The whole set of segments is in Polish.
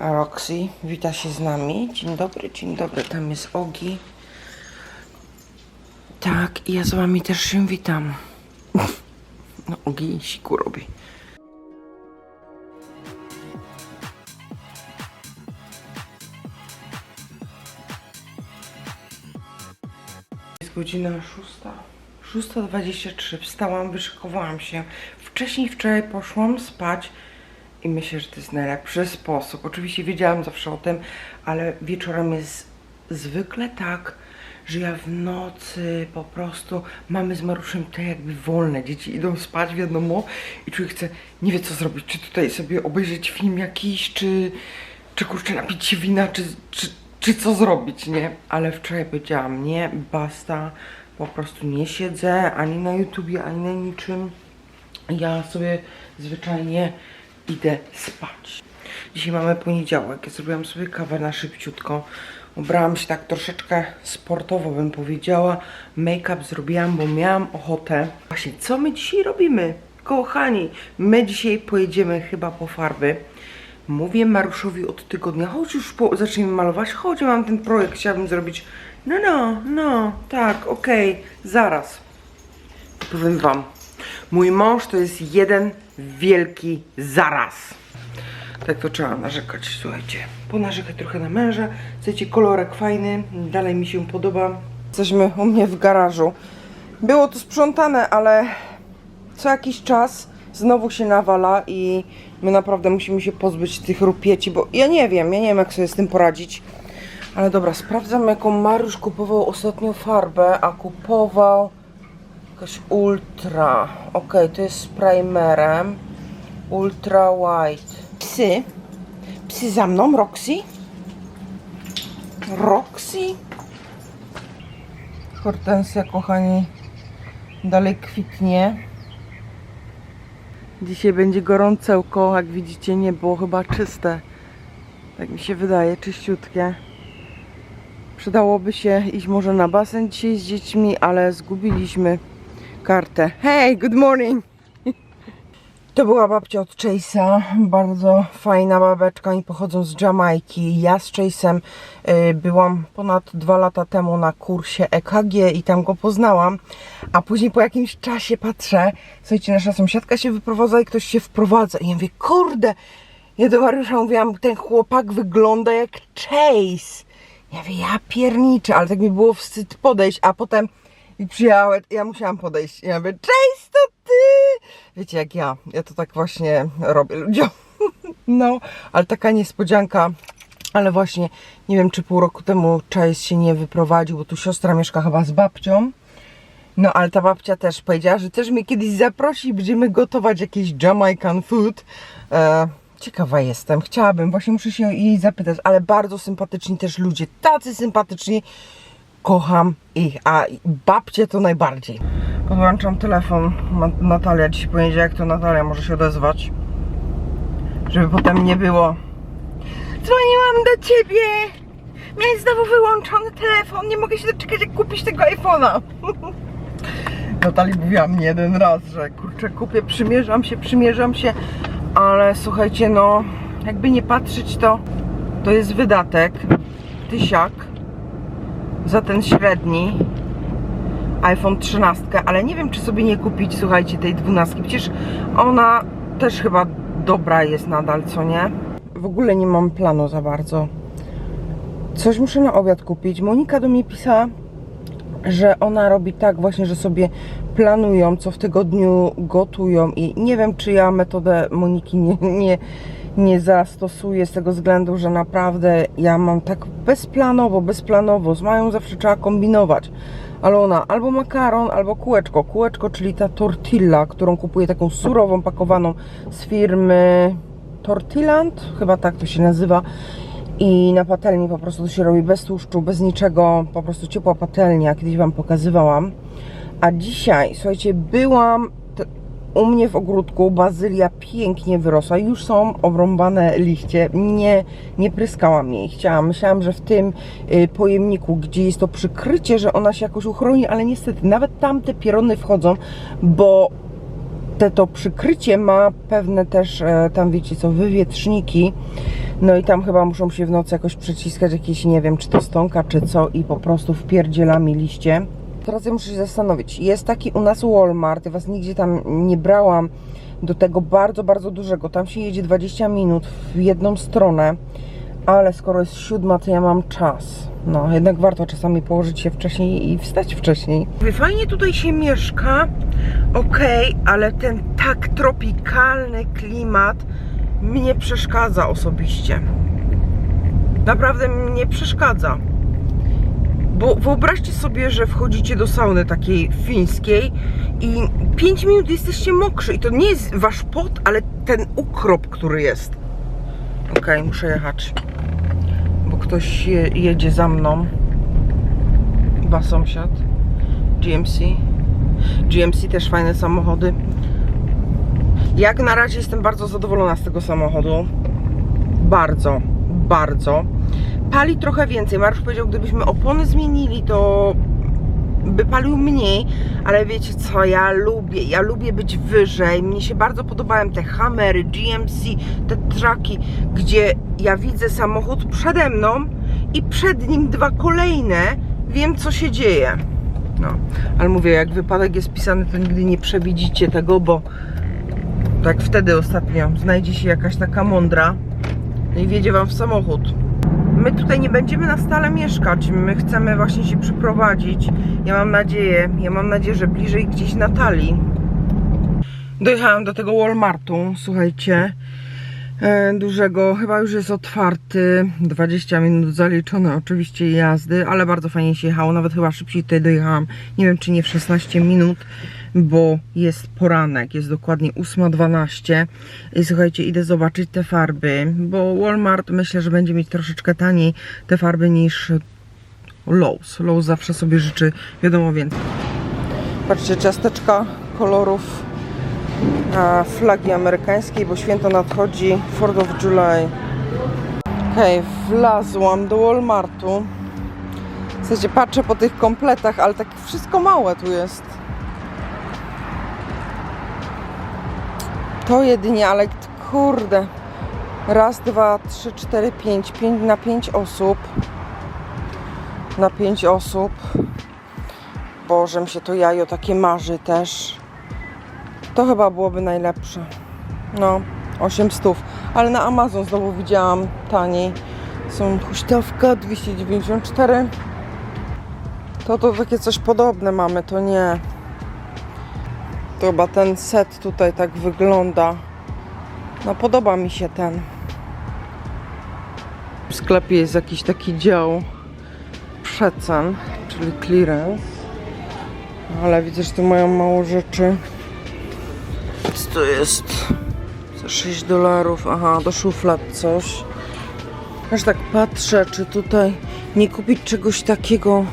Roxy wita się z nami. Dzień dobry, dzień dobry. Tam jest Ogi. Tak, ja z wami też się witam. No, Ogi siku robi. Jest godzina 6. 6.23. Wstałam, wyszykowałam się. Wcześniej wczoraj poszłam spać i myślę, że to jest najlepszy sposób. Oczywiście wiedziałam zawsze o tym, ale wieczorem jest zwykle tak, że ja w nocy po prostu mamy z Maruszem te jakby wolne. Dzieci idą spać, wiadomo, i człowiek chce, nie wie co zrobić, czy tutaj sobie obejrzeć film jakiś, czy, czy kurczę napić się wina, czy, czy, czy co zrobić, nie? Ale wczoraj powiedziałam, nie, basta, po prostu nie siedzę ani na YouTubie, ani na niczym. Ja sobie zwyczajnie idę spać. Dzisiaj mamy poniedziałek. Ja zrobiłam sobie kawę na szybciutko. Ubrałam się tak troszeczkę sportowo, bym powiedziała. Make-up zrobiłam, bo miałam ochotę. Właśnie, co my dzisiaj robimy? Kochani, my dzisiaj pojedziemy chyba po farby. Mówię Maruszowi od tygodnia, chodź już po, zacznijmy malować, chodź, mam ten projekt, chciałabym zrobić. No, no, no, tak, okej, zaraz. Powiem wam, mój mąż to jest jeden wielki zaraz. Tak to trzeba narzekać, słuchajcie. Ponarzekać trochę na męża. Słuchajcie, kolorek fajny, dalej mi się podoba. Jesteśmy u mnie w garażu. Było to sprzątane, ale co jakiś czas znowu się nawala i my naprawdę musimy się pozbyć tych rupieci, bo ja nie wiem, ja nie wiem jak sobie z tym poradzić. Ale dobra, sprawdzam jaką Mariusz kupował ostatnio farbę, a kupował jakaś ultra. Ok, to jest z primerem. Ultra white. Psy. Psy za mną, Roxy. Roxy. Hortensja, kochani, dalej kwitnie. Dzisiaj będzie gorącełko, jak widzicie nie było chyba czyste. Tak mi się wydaje, czyściutkie. Przydałoby się iść może na basen dzisiaj z dziećmi, ale zgubiliśmy kartę. Hey, good morning! To była babcia od Chase'a, bardzo fajna babeczka, oni pochodzą z Jamajki. Ja z Chase'em y, byłam ponad dwa lata temu na kursie EKG i tam go poznałam, a później po jakimś czasie patrzę, słuchajcie, nasza sąsiadka się wyprowadza i ktoś się wprowadza i ja mówię, kurde, ja do Mariusza mówiłam, ten chłopak wygląda jak Chase. Ja mówię, ja pierniczę, ale tak mi było wstyd podejść, a potem i przyjechałem, ja musiałam podejść. Ja mówię, cześć, to ty! Wiecie, jak ja, ja to tak właśnie robię ludziom. No, ale taka niespodzianka. Ale właśnie, nie wiem, czy pół roku temu Chase się nie wyprowadził, bo tu siostra mieszka chyba z babcią. No, ale ta babcia też powiedziała, że też mnie kiedyś zaprosi i będziemy gotować jakieś Jamaican food. E, ciekawa jestem, chciałabym, właśnie muszę się jej zapytać, ale bardzo sympatyczni też ludzie, tacy sympatyczni. Kocham ich, a babcie to najbardziej. Podłączam telefon. Natalia dzisiaj poniedziałek, to Natalia może się odezwać. Żeby potem nie było. Dzwoniłam do ciebie! Miałeś znowu wyłączony telefon. Nie mogę się doczekać, jak kupisz tego iPhone'a. Natalii mówiła mi jeden raz, że kurczę, kupię, przymierzam się, przymierzam się, ale słuchajcie, no, jakby nie patrzeć, to to jest wydatek. Tysiak za ten średni iPhone 13, ale nie wiem, czy sobie nie kupić, słuchajcie, tej 12. Przecież ona też chyba dobra jest nadal, co nie? W ogóle nie mam planu za bardzo. Coś muszę na obiad kupić. Monika do mnie pisała, że ona robi tak właśnie, że sobie planują, co w tygodniu gotują i nie wiem, czy ja metodę Moniki nie, nie, nie zastosuję z tego względu, że naprawdę ja mam tak bezplanowo, bezplanowo, z Mają zawsze trzeba kombinować. Ale ona albo makaron, albo kółeczko. Kółeczko, czyli ta tortilla, którą kupuję taką surową, pakowaną z firmy Tortilland, chyba tak to się nazywa. I na patelni po prostu to się robi bez tłuszczu, bez niczego, po prostu ciepła patelnia, kiedyś Wam pokazywałam. A dzisiaj, słuchajcie, byłam u mnie w ogródku, bazylia pięknie wyrosła, już są obrąbane liście, nie, nie pryskałam jej, chciałam, myślałam, że w tym y, pojemniku, gdzie jest to przykrycie, że ona się jakoś uchroni, ale niestety nawet tamte pierony wchodzą, bo te to przykrycie ma pewne też, e, tam wiecie co, wywietrzniki. No i tam chyba muszą się w nocy jakoś przyciskać jakieś, nie wiem, czy to stonka, czy co i po prostu wpierdziela mi liście. Teraz ja muszę się zastanowić. Jest taki u nas Walmart, ja was nigdzie tam nie brałam do tego bardzo, bardzo dużego. Tam się jedzie 20 minut w jedną stronę, ale skoro jest siódma, to ja mam czas. No, jednak warto czasami położyć się wcześniej i wstać wcześniej. Fajnie tutaj się mieszka, okej, ale ten tak tropikalny klimat mnie przeszkadza osobiście. Naprawdę mnie przeszkadza. Bo wyobraźcie sobie, że wchodzicie do sauny takiej fińskiej i 5 minut jesteście mokrzy i to nie jest wasz pot, ale ten ukrop, który jest. Okej, muszę jechać, bo ktoś je, jedzie za mną. Chyba sąsiad. GMC. GMC też fajne samochody. Jak na razie jestem bardzo zadowolona z tego samochodu. Bardzo, bardzo. Pali trochę więcej. Mariusz powiedział, gdybyśmy opony zmienili, to by palił mniej, ale wiecie co, ja lubię, ja lubię być wyżej. Mnie się bardzo podobają te Hammery, GMC, te traki, gdzie ja widzę samochód przede mną i przed nim dwa kolejne. Wiem, co się dzieje. No, ale mówię, jak wypadek jest pisany, to nigdy nie przewidzicie tego, bo tak wtedy ostatnio znajdzie się jakaś taka mądra i wjedzie wam w samochód. My tutaj nie będziemy na stale mieszkać, my chcemy właśnie się przyprowadzić. Ja mam nadzieję, ja mam nadzieję, że bliżej gdzieś Natalii. Dojechałam do tego Walmartu, słuchajcie, e, dużego, chyba już jest otwarty, 20 minut zaliczone oczywiście jazdy, ale bardzo fajnie się jechało, nawet chyba szybciej tutaj dojechałam, nie wiem czy nie w 16 minut, bo jest poranek, jest dokładnie 8.12 i słuchajcie, idę zobaczyć te farby, bo Walmart myślę, że będzie mieć troszeczkę taniej te farby niż Lowe's. Lowe's zawsze sobie życzy, wiadomo więcej. Patrzcie, ciasteczka kolorów flagi amerykańskiej, bo święto nadchodzi 4th of July. Okej, wlazłam do Walmartu. W sensie patrzę po tych kompletach, ale tak wszystko małe tu jest. To jedynie, ale kurde. Raz, dwa, trzy, cztery, pięć. Pięć na pięć osób. Na pięć osób. Boże, mi się to jajo takie marzy też. To chyba byłoby najlepsze. No, 8 stów. Ale na Amazon znowu widziałam taniej. Są huśtawka 294. To to takie coś podobne mamy, to nie. To chyba ten set tutaj tak wygląda. No podoba mi się ten. W sklepie jest jakiś taki dział przecen, czyli clearance. Ale widzę, że tu mają mało rzeczy. Co to jest? Za 6 dolarów. Aha, do szuflad coś. Aż tak patrzę, czy tutaj nie kupić czegoś takiego.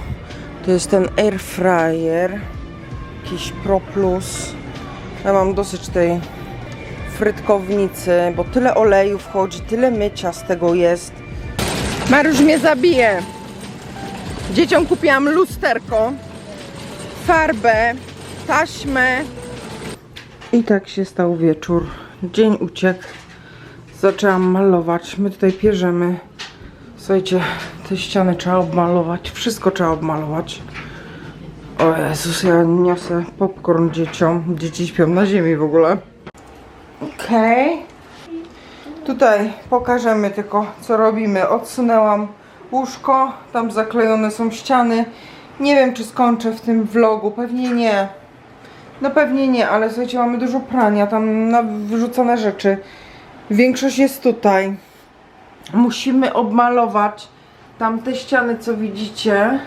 To jest ten air fryer. Jakiś Pro Plus. Ja mam dosyć tej frytkownicy, bo tyle oleju wchodzi, tyle mycia z tego jest. Mariusz mnie zabije. Dzieciom kupiłam lusterko, farbę, taśmę. I tak się stał wieczór. Dzień uciekł. Zaczęłam malować. My tutaj pierzemy. Słuchajcie, te ściany trzeba obmalować. Wszystko trzeba obmalować. O Jezus, ja niosę popcorn dzieciom. Dzieci śpią na ziemi w ogóle. Okej. Tutaj pokażemy tylko co robimy. Odsunęłam łóżko. Tam zaklejone są ściany. Nie wiem czy skończę w tym vlogu. Pewnie nie. No pewnie nie, ale słuchajcie, mamy dużo prania. Tam wyrzucone rzeczy. Większość jest tutaj. Musimy obmalować tamte ściany, co widzicie.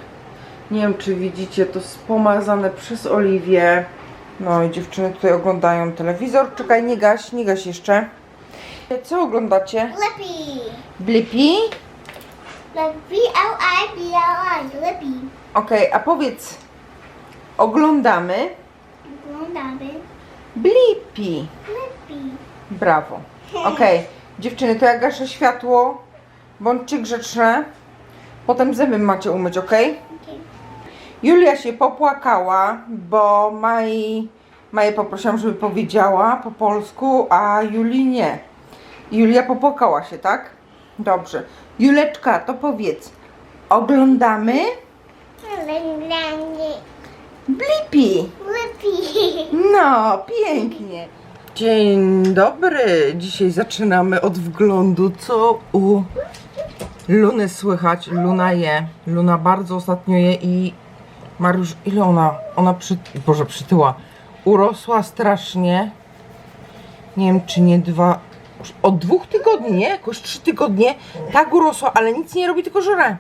Nie wiem, czy widzicie, to jest pomazane przez Oliwię. No i dziewczyny tutaj oglądają telewizor. Czekaj, nie gaś, nie gaś jeszcze. Co oglądacie? Blippi? Like B-L-I-B-L-I. Lippy. Okej, a powiedz, oglądamy Oglądamy. Blippi. Lippy. Brawo. Okej, dziewczyny, to ja gaszę światło. Bądźcie grzeczne. Potem zęby macie umyć, ok? Okay. Julia się popłakała, bo Mai Maję poprosiłam, żeby powiedziała po polsku, a Julii nie. Julia popłakała się, tak? Dobrze. Juleczka, to powiedz. Oglądamy Blippi. Lippy. No, pięknie. Dzień dobry. Dzisiaj zaczynamy od wglądu, co u Luny słychać. Luna je. Luna bardzo ostatnio je i Mariusz, ile ona? Ona przy... Boże, przytyła. Urosła strasznie. Nie wiem, czy nie dwa... Od dwóch tygodni, nie? Jakoś trzy tygodnie. Tak urosła, ale nic nie robi, tylko żre.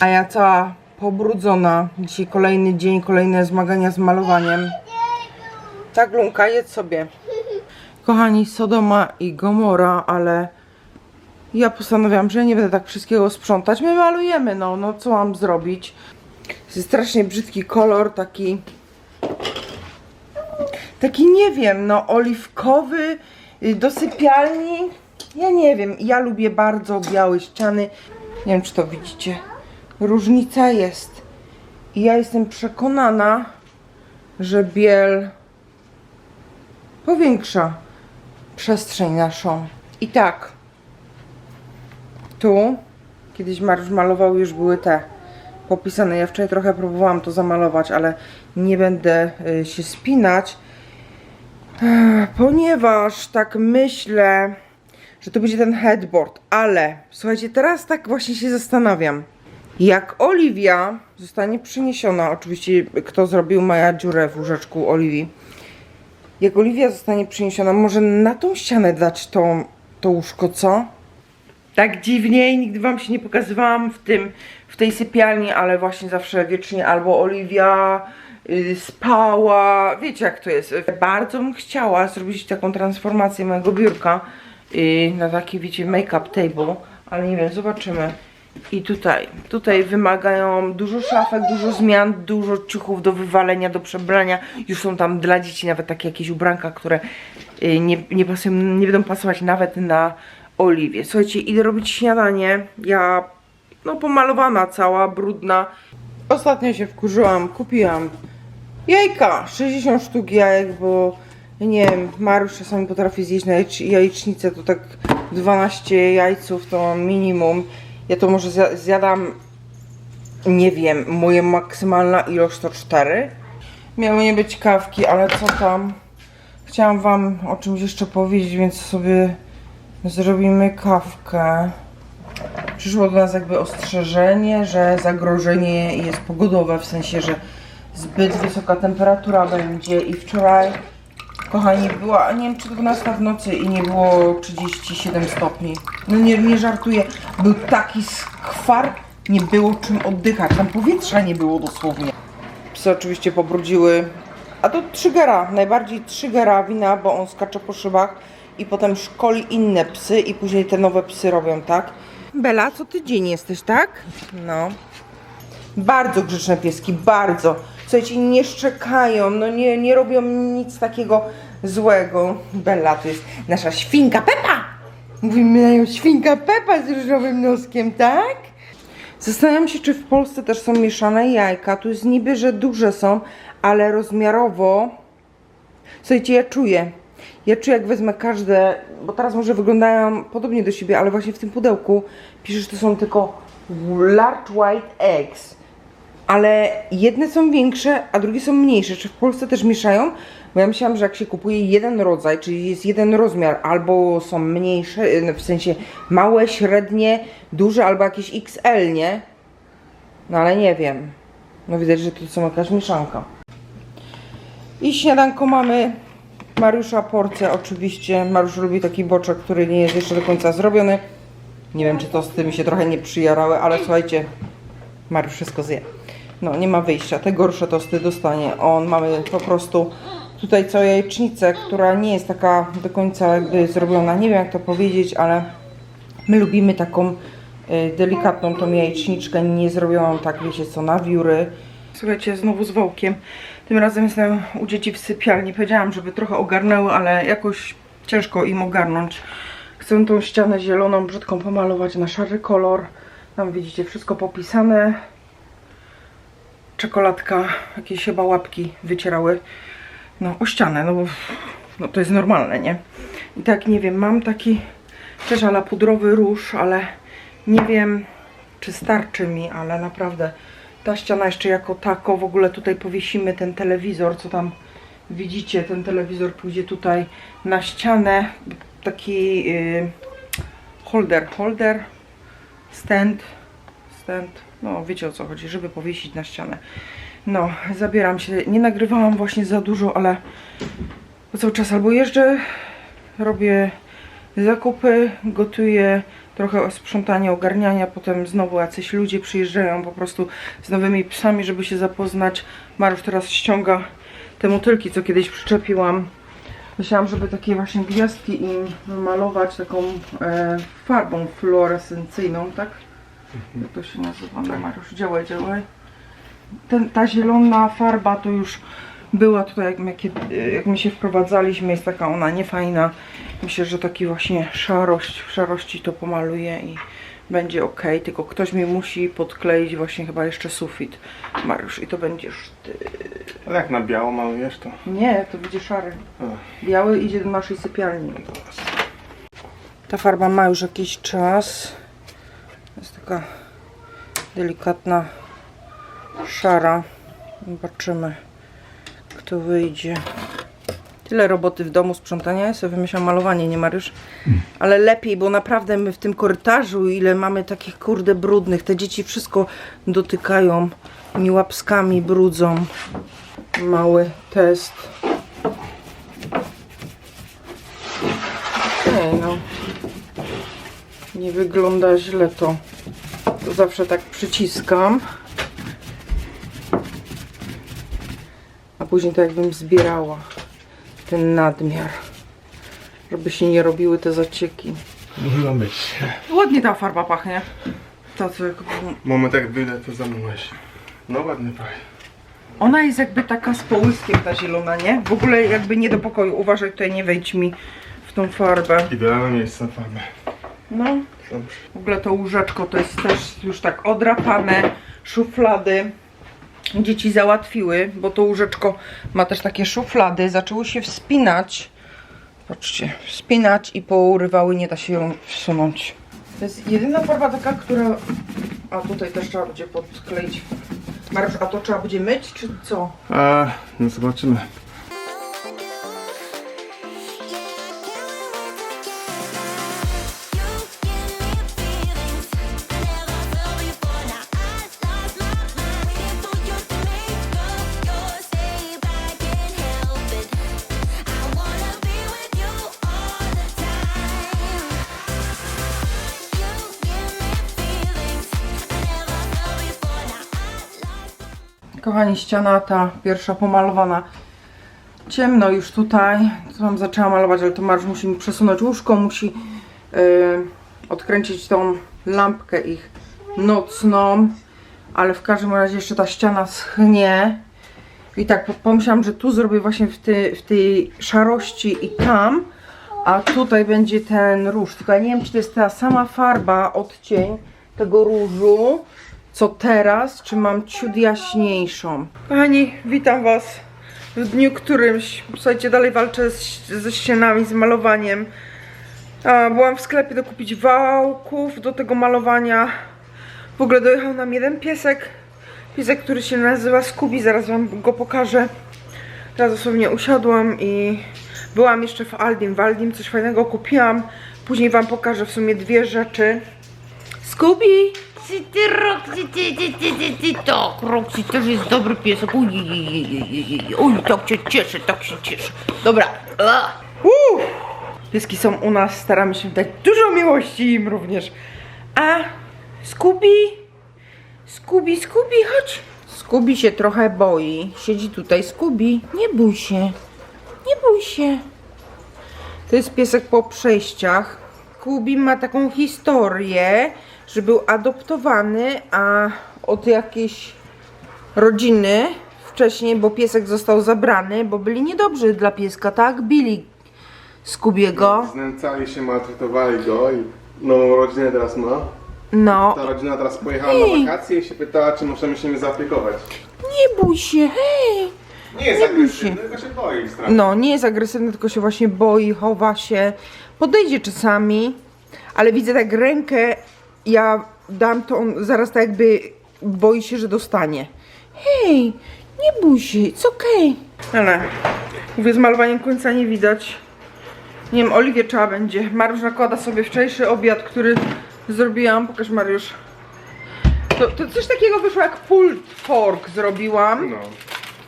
A ja cała pobrudzona. Dzisiaj kolejny dzień, kolejne zmagania z malowaniem. Tak, Lunka, jedz sobie. Kochani, Sodoma i Gomora, ale ja postanowiłam, że nie będę tak wszystkiego sprzątać. My malujemy, no, no co mam zrobić? Jest strasznie brzydki kolor, taki taki nie wiem, no oliwkowy y, do sypialni. Ja nie wiem, ja lubię bardzo białe ściany. Nie wiem, czy to widzicie. Różnica jest. I ja jestem przekonana, że biel powiększa przestrzeń naszą. I tak, tu kiedyś Mariusz malował, już były te popisane. Ja wczoraj trochę próbowałam to zamalować, ale nie będę y, się spinać, ponieważ tak myślę, że to będzie ten headboard. Ale słuchajcie, teraz tak właśnie się zastanawiam. Jak Oliwia zostanie przeniesiona, oczywiście kto zrobił Maja dziurę w łóżeczku Oliwii, jak Oliwia zostanie przeniesiona, może na tą ścianę dać to, to łóżko, co? Tak dziwnie i nigdy wam się nie pokazywałam w tym, tej sypialni, ale właśnie zawsze wiecznie albo Oliwia y, spała, wiecie jak to jest. Bardzo bym chciała zrobić taką transformację mojego biurka y, na taki, wiecie, make-up table, ale nie wiem, zobaczymy. I tutaj, tutaj wymagają dużo szafek, dużo zmian, dużo ciuchów do wywalenia, do przebrania. Już są tam dla dzieci nawet takie jakieś ubranka, które y, nie, nie, pasują, nie będą pasować nawet na Oliwię. Słuchajcie, idę robić śniadanie. Ja, no pomalowana cała, brudna. Ostatnio się wkurzyłam, kupiłam jajka, 60 sztuk jajek, bo nie wiem, Mariusz czasami potrafi zjeść na jajcz- jajecznicę, to tak 12 jajców to minimum. Ja to może zja- zjadam, nie wiem, moja maksymalna ilość to 4. Miały nie być kawki, ale co tam. Chciałam wam o czymś jeszcze powiedzieć, więc sobie zrobimy kawkę. Przyszło do nas jakby ostrzeżenie, że zagrożenie jest pogodowe, w sensie, że zbyt wysoka temperatura będzie i wczoraj, kochani, była, nie wiem czy 12 w nocy i nie było 37 stopni. No nie, nie żartuję, był taki skwar, nie było czym oddychać, tam powietrza nie było dosłownie. Psy oczywiście pobrudziły, a to Trzygera, najbardziej Trzygera wina, bo on skacze po szybach i potem szkoli inne psy i później te nowe psy robią, tak? Bela, co tydzień jesteś, tak? No. Bardzo grzeczne pieski, bardzo. Słuchajcie, nie szczekają, no nie, nie robią nic takiego złego. Bella to jest nasza świnka Pepa. Mówimy na nią świnka Pepa z różowym noskiem, tak? Zastanawiam się, czy w Polsce też są mieszane jajka. Tu jest niby, że duże są, ale rozmiarowo. Słuchajcie, ja czuję. Ja czuję, jak wezmę każde, bo teraz może wyglądają podobnie do siebie, ale właśnie w tym pudełku pisze, że to są tylko large white eggs. Ale jedne są większe, a drugie są mniejsze. Czy w Polsce też mieszają? Bo ja myślałam, że jak się kupuje jeden rodzaj, czyli jest jeden rozmiar, albo są mniejsze, y, w sensie małe, średnie, duże, albo jakieś XL, nie? No ale nie wiem. No widać, że to są jakaś mieszanka. I śniadanko mamy Mariusza porcję oczywiście. Mariusz lubi taki boczek, który nie jest jeszcze do końca zrobiony. Nie wiem, czy tosty mi się trochę nie przyjarały, ale słuchajcie, Mariusz wszystko zje. No, nie ma wyjścia. Te gorsze tosty dostanie on. Mamy po prostu tutaj całą jajecznicę, która nie jest taka do końca jakby zrobiona. Nie wiem, jak to powiedzieć, ale my lubimy taką y, delikatną tą jajeczniczkę, nie zrobioną tak, wiecie co, na wióry. Słuchajcie, znowu z wołkiem. Tym razem jestem u dzieci w sypialni. Powiedziałam, żeby trochę ogarnęły, ale jakoś ciężko im ogarnąć. Chcę tą ścianę zieloną, brzydką pomalować na szary kolor. Tam widzicie wszystko popisane. Czekoladka, jakieś chyba łapki wycierały. no, o ścianę, no bo no, to jest normalne, nie? I tak, nie wiem, mam taki też ala pudrowy róż, ale nie wiem, czy starczy mi, ale naprawdę ta ściana jeszcze jako tako, w ogóle tutaj powiesimy ten telewizor, co tam widzicie, ten telewizor pójdzie tutaj na ścianę, taki yy, holder, holder, stand, stand, no wiecie o co chodzi, żeby powiesić na ścianę. No, zabieram się, nie nagrywałam właśnie za dużo, ale cały czas albo jeżdżę, robię zakupy, gotuję, trochę sprzątania, ogarniania, potem znowu jacyś ludzie przyjeżdżają po prostu z nowymi psami, żeby się zapoznać. Mariusz teraz ściąga te motylki, co kiedyś przyczepiłam. Myślałam, żeby takie właśnie gwiazdki im malować taką e, farbą fluorescencyjną, tak? Jak to się nazywa? No, Mariusz, działaj, działaj. Ten, ta zielona farba to już była tutaj, jak my, jak my się wprowadzaliśmy, jest taka ona niefajna. Myślę, że taki właśnie szarość, w szarości to pomaluję i będzie ok. Tylko ktoś mi musi podkleić właśnie chyba jeszcze sufit. Mariusz, i to będziesz ty. Ale jak na biało malujesz to? Nie, to będzie szary. A. Biały idzie do naszej sypialni. Ta farba ma już jakiś czas. Jest taka delikatna szara. Zobaczymy, kto wyjdzie. Tyle roboty w domu, sprzątania. Ja sobie wymyślam malowanie, nie Mariusz? Ale lepiej, bo naprawdę my w tym korytarzu, ile mamy takich kurde brudnych, te dzieci wszystko dotykają, mi łapskami brudzą. Mały test. Okej, no. Nie wygląda źle to. To zawsze tak przyciskam. Później tak jakbym zbierała ten nadmiar. Żeby się nie robiły te zacieki. Muszę być. Ładnie ta farba pachnie. Ta co jak... Moment jak wyjdę to zamyłeś. No ładnie pachnie. Ona jest jakby taka z połyskiem ta zielona, nie? W ogóle jakby nie do pokoju. Uważaj, tutaj nie wejdź mi w tą farbę. Idealne miejsce na farbę. No, Dobrze. W ogóle to łóżeczko to jest też już tak odrapane, szuflady. Dzieci załatwiły, bo to łóżeczko ma też takie szuflady. Zaczęły się wspinać. Patrzcie, wspinać i pourywały, nie da się ją wsunąć. To jest jedyna farba taka, która... A tutaj też trzeba będzie podkleić. Mariusz, a to trzeba będzie myć, czy co? A, no zobaczymy. Kochani, ściana ta pierwsza pomalowana. Ciemno już tutaj. Tu tam zaczęła malować, ale to Marsz musi mi przesunąć łóżko, musi yy, odkręcić tą lampkę ich nocną. Ale w każdym razie jeszcze ta ściana schnie. I tak po- pomyślałam, że tu zrobię właśnie w, ty, w tej szarości i tam. A tutaj będzie ten róż. Tylko ja nie wiem, czy to jest ta sama farba, odcień tego różu, co teraz, czy mam ciut jaśniejszą. Kochani, witam Was w dniu którymś. Słuchajcie, dalej walczę z, ze ścianami, z malowaniem. A, byłam w sklepie dokupić wałków do tego malowania. W ogóle dojechał nam jeden piesek. Piesek, który się nazywa Scooby, zaraz Wam go pokażę. Teraz dosłownie usiadłam i byłam jeszcze w Aldim. W Aldim coś fajnego kupiłam. Później Wam pokażę w sumie dwie rzeczy. Scooby! Ty, Roxy, ty, ty, ty, ty, ty, tak, Roxy też jest dobry piesek. Uj, uj, uj, uj, uj, uj, tak się cieszę, tak się cieszę. Dobra. Uuu, pieski są u nas, staramy się dać dużo miłości im również. A Scooby, Scooby, Scooby, chodź. Scooby się trochę boi. Siedzi tutaj Scooby. Nie bój się. Nie bój się. To jest piesek po przejściach. Scooby ma taką historię, że był adoptowany, a od jakiejś rodziny wcześniej, bo piesek został zabrany, bo byli niedobrzy dla pieska, tak? Bili Skubiego. Znęcali się, maltretowali go i nową rodzinę teraz ma. No, Ta rodzina teraz pojechała Ej. na wakacje i się pytała, czy możemy się nim zaopiekować. nie bój się, hej! Nie jest Nie agresywny, musi. tylko się boi strasznie. No, nie jest agresywny, tylko się właśnie boi, chowa się, podejdzie czasami, ale widzę tak rękę, ja dam to, on zaraz tak jakby boi się, że dostanie. Hej, nie bój się, it's okej. Ale, mówię, z malowaniem końca nie widać. Nie wiem, Oliwie trzeba będzie. Mariusz nakłada sobie wczorajszy obiad, który zrobiłam. Pokaż Mariusz. To, to coś takiego wyszło jak pulled pork zrobiłam. No.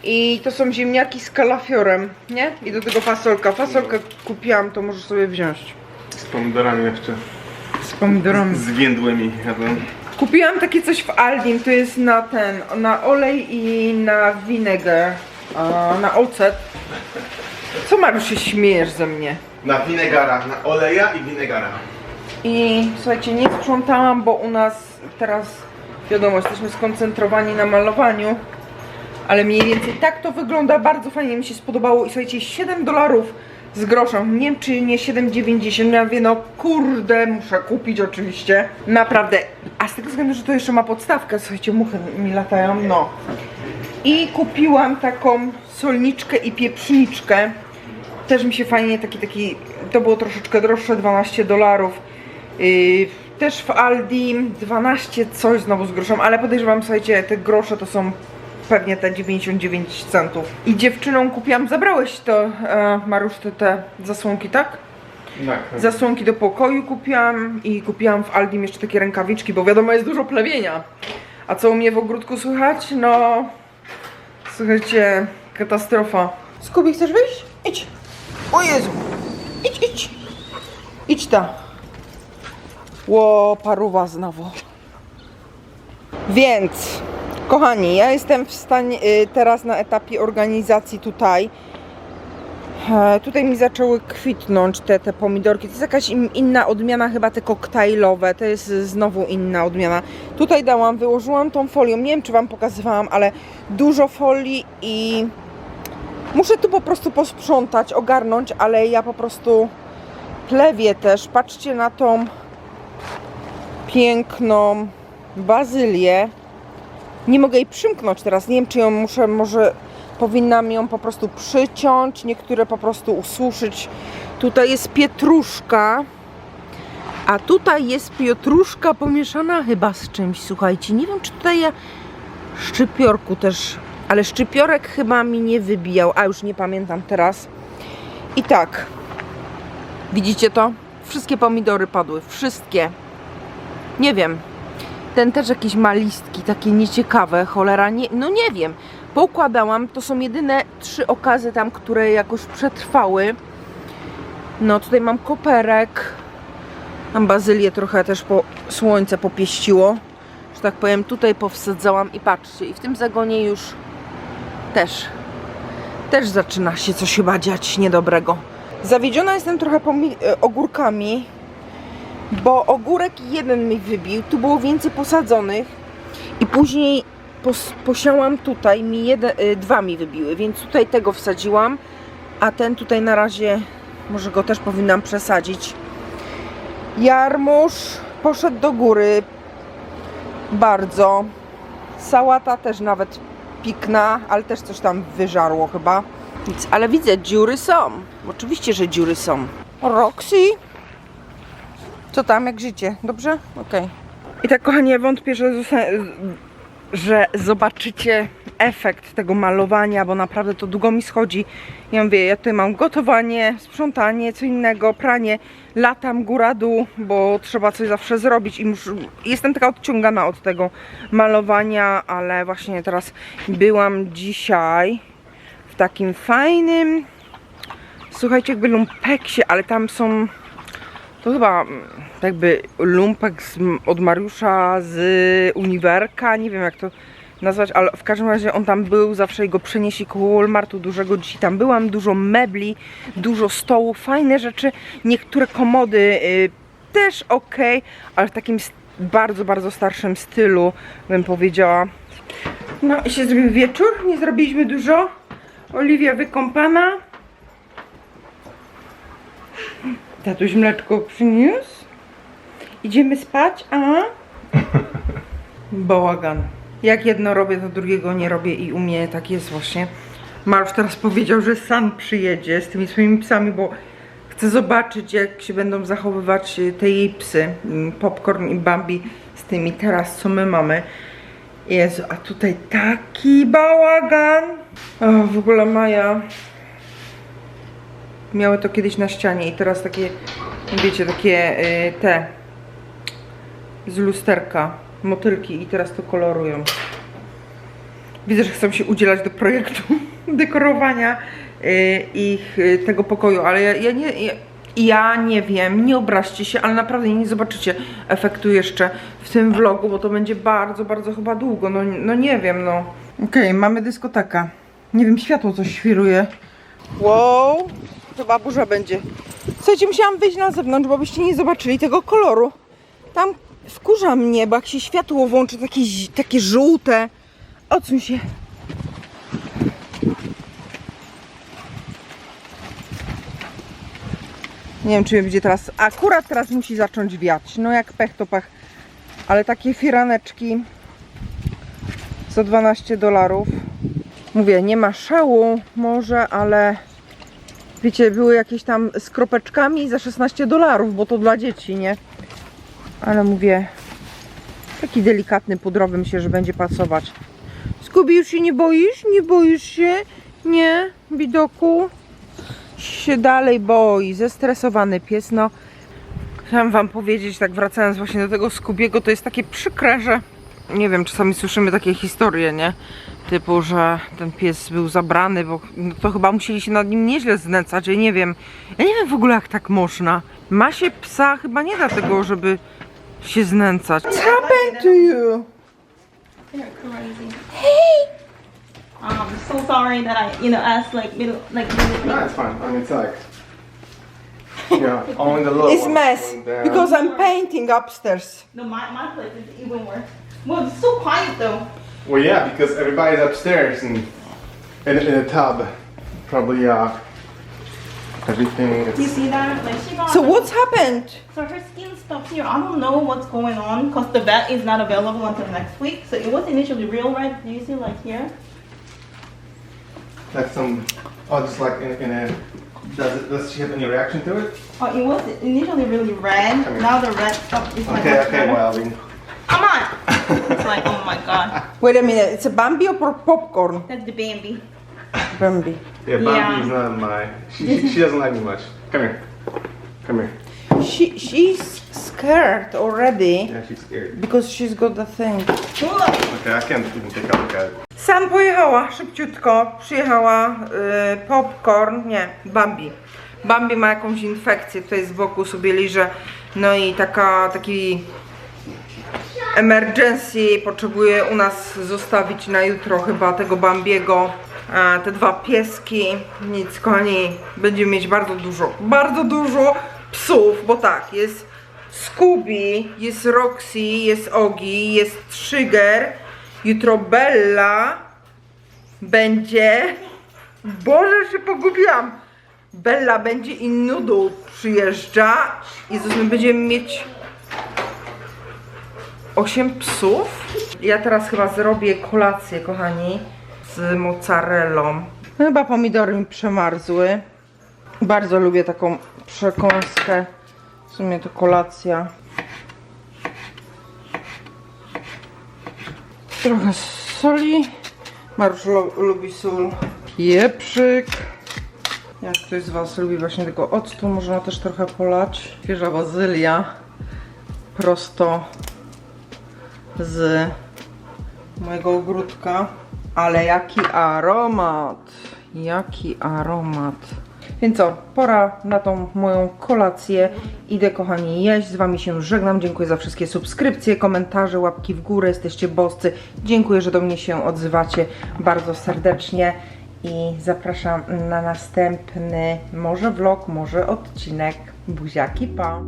I to są ziemniaki z kalafiorem, nie? I do tego fasolka. Fasolkę kupiłam, to możesz sobie wziąć. Z pomidorami jeszcze. Z pomidorami. Zwiędłymi jadłem. Kupiłam takie coś w Aldim, to jest na ten, na olej i na vinegar, a, na ocet. Co Mariusz się śmiejesz ze mnie? Na winegara, na oleja i winegara. I słuchajcie, nie sprzątałam, bo u nas teraz, wiadomo, jesteśmy skoncentrowani na malowaniu. Ale mniej więcej tak to wygląda, bardzo fajnie mi się spodobało i słuchajcie, 7 dolarów z groszem, nie wiem czy nie 7,90, ja mówię, no kurde, muszę kupić oczywiście, naprawdę, a z tego względu, że to jeszcze ma podstawkę, słuchajcie, muchy mi latają, no. I kupiłam taką solniczkę i pieprzniczkę, też mi się fajnie, taki, taki, to było troszeczkę droższe, 12 dolarów. Yy, też w Aldi 12 coś znowu z groszem, ale podejrzewam, słuchajcie, te grosze to są pewnie te 99 centów. I dziewczynom kupiłam, zabrałeś to, e, te, te zasłonki, tak? Tak. Zasłonki do pokoju kupiłam i kupiłam w Aldim jeszcze takie rękawiczki, bo wiadomo jest dużo plewienia. A co u mnie w ogródku słychać? No, słuchajcie, katastrofa. Skubi, chcesz wyjść? Idź. O Jezu. Idź, idź. Idź ta. Ło, paruwa znowu. Więc, kochani, ja jestem w stanie y, teraz na etapie organizacji tutaj. E, Tutaj mi zaczęły kwitnąć te, te pomidorki. To jest jakaś inna odmiana, chyba te koktajlowe. To jest znowu inna odmiana. Tutaj dałam, wyłożyłam tą folią. Nie wiem, czy Wam pokazywałam, ale dużo folii i muszę tu po prostu posprzątać, ogarnąć, ale ja po prostu plewię też. Patrzcie na tą piękną bazylię. Nie mogę jej przymknąć teraz. Nie wiem, czy ją muszę, może powinnam ją po prostu przyciąć, niektóre po prostu ususzyć. Tutaj jest pietruszka, a tutaj jest pietruszka pomieszana chyba z czymś, słuchajcie. Nie wiem, czy tutaj ja szczypiorku też, ale szczypiorek chyba mi nie wybijał, a już nie pamiętam teraz. I tak, widzicie to? Wszystkie pomidory padły, wszystkie. Nie wiem, ten też jakieś ma listki, takie nieciekawe, cholera, nie, no nie wiem. Poukładałam, to są jedyne trzy okazy tam, które jakoś przetrwały. No tutaj mam koperek, mam bazylię trochę też po słońce popieściło, że tak powiem, tutaj powsadzałam i patrzcie, i w tym zagonie już też, też zaczyna się coś chyba dziać niedobrego. Zawiedziona jestem trochę e, ogórkami, bo ogórek jeden mi wybił, tu było więcej posadzonych i później pos, posiałam tutaj, mi jeden, y, dwa mi wybiły, więc tutaj tego wsadziłam, a ten tutaj na razie, może go też powinnam przesadzić. Jarmuż poszedł do góry bardzo. Sałata też nawet pikna, ale też coś tam wyżarło chyba. Nic, ale widzę, dziury są. Oczywiście, że dziury są. Roxy? Co tam, jak życie? Dobrze? Okej. I tak, kochani, ja wątpię, że, że zobaczycie efekt tego malowania, bo naprawdę to długo mi schodzi. Ja mówię, ja tutaj mam gotowanie, sprzątanie, co innego, pranie, latam góra-dół, bo trzeba coś zawsze zrobić i muszę, jestem taka odciągana od tego malowania, ale właśnie teraz byłam dzisiaj w takim fajnym, słuchajcie, jakby lumpeksie, ale tam są to chyba mm, jakby lumpek z, od Mariusza z Uniwerka, nie wiem jak to nazwać, ale w każdym razie on tam był, zawsze go przenieśli koło Walmartu dużego, dzisiaj tam byłam, dużo mebli, dużo stołów, fajne rzeczy, niektóre komody y, też ok, ale w takim bardzo, bardzo starszym stylu bym powiedziała. No i się zrobił wieczór, nie zrobiliśmy dużo, Oliwia wykąpana, Tatuś mleczko przyniósł. Idziemy spać, a? Bałagan. Jak jedno robię, to drugiego nie robię i u mnie tak jest właśnie. Marusz teraz powiedział, że San przyjedzie z tymi swoimi psami, bo chce zobaczyć, jak się będą zachowywać te jej psy, mm, Popcorn i Bambi, z tymi teraz, co my mamy. Jezu, a tutaj taki bałagan. O, w ogóle Maja. Miały to kiedyś na ścianie i teraz takie, wiecie, takie y, te z lusterka, motylki i teraz to kolorują. Widzę, że chcą się udzielać do projektu dekorowania y, ich y, tego pokoju, ale ja, ja nie. Ja, ja nie wiem, nie obraźcie się, ale naprawdę nie zobaczycie efektu jeszcze w tym vlogu, bo to będzie bardzo, bardzo chyba długo. No, no nie wiem, no. Okej, mamy dyskotekę. Nie wiem, światło coś świruje. Wow, chyba burza będzie. Słuchajcie, musiałam wyjść na zewnątrz, bo byście nie zobaczyli tego koloru. Tam wkurza mnie, bo jak się światło włączy, takie, takie żółte. Odsuń się. Nie wiem, czy będzie teraz. Akurat teraz musi zacząć wiać. No jak pech, to pech. Ale takie firaneczki za 12 dolarów. Mówię, nie ma szału może, ale wiecie, były jakieś tam z kropeczkami za 16 dolarów, bo to dla dzieci, nie? Ale mówię, taki delikatny, pudrowy myślę, że będzie pasować. Skubi, już się nie boisz? Nie boisz się? Nie, widoku? Się dalej boi, zestresowany pies, no. Chciałam wam powiedzieć, tak wracając właśnie do tego Skubiego, to jest takie przykre, że nie wiem, czasami słyszymy takie historie, nie? Typu, że ten pies był zabrany, bo no to chyba musieli się nad nim nieźle znęcać, ja nie wiem. Ja nie wiem w ogóle jak tak można. Ma się psa chyba nie dlatego, żeby się znęcać. What's happened to you? You're crazy. Hey. Um, so sorry that I, you know, asked like middle, like middle. No, it's fine. I mean, it's like, yeah, only the little It's ones mess going down. because I'm painting upstairs. No, my my place is even worse. Well, it's so quiet though. Well, yeah, because everybody's upstairs and in, in a tub, probably uh, everything. Do you see that? Like she got. So what's happened? So her skin stopped here. I don't know what's going on because the vet is not available until next week. So it was initially real red. Do you see like here? like some, oh, just like in, in a. Does it? Does she have any reaction to it? Oh, it was initially really red. Come here. Now the red stuff is like Okay, much okay, better. well, then. Come on. it's like oh my god. Wait a minute, it's a Bambi or popcorn? That's the Bambi. Yeah, Bambi. Yeah. Bambi's not my. She, she, she doesn't like me much. Come here. Come here. She she's scared already Yeah, she's scared. because she's got the thing. Okay, I can't even take a look at it. Sam pojechała szybciutko, przyjechała y, popcorn, nie, Bambi. Bambi ma jakąś infekcję, tutaj z boku sobie liże, no i taka, taki emergency potrzebuje u nas zostawić na jutro chyba tego Bambiego. A, te dwa pieski, nic kochani, będziemy mieć bardzo dużo, bardzo dużo psów, bo tak, jest Scooby, jest Roxy, jest Ogi, jest Trigger, jutro Bella, będzie, Boże się pogubiłam, Bella będzie i Noodle przyjeżdża i my będziemy mieć 8 psów. Ja teraz chyba zrobię kolację, kochani, z mozzarellą. Chyba pomidory mi przemarzły. Bardzo lubię taką przekąskę. W sumie to kolacja. Trochę soli. Marusz lu- lubi sól. Pieprzyk. Jak ktoś z Was lubi właśnie tego octu, można też trochę polać. Świeża bazylia. Prosto z mojego ogródka. Ale jaki aromat! Jaki aromat! Więc co, pora na tą moją kolację. Idę, kochani, jeść. Z Wami się żegnam. Dziękuję za wszystkie subskrypcje, komentarze, łapki w górę. Jesteście boscy. Dziękuję, że do mnie się odzywacie bardzo serdecznie. I zapraszam na następny, może vlog, może odcinek. Buziaki, pa!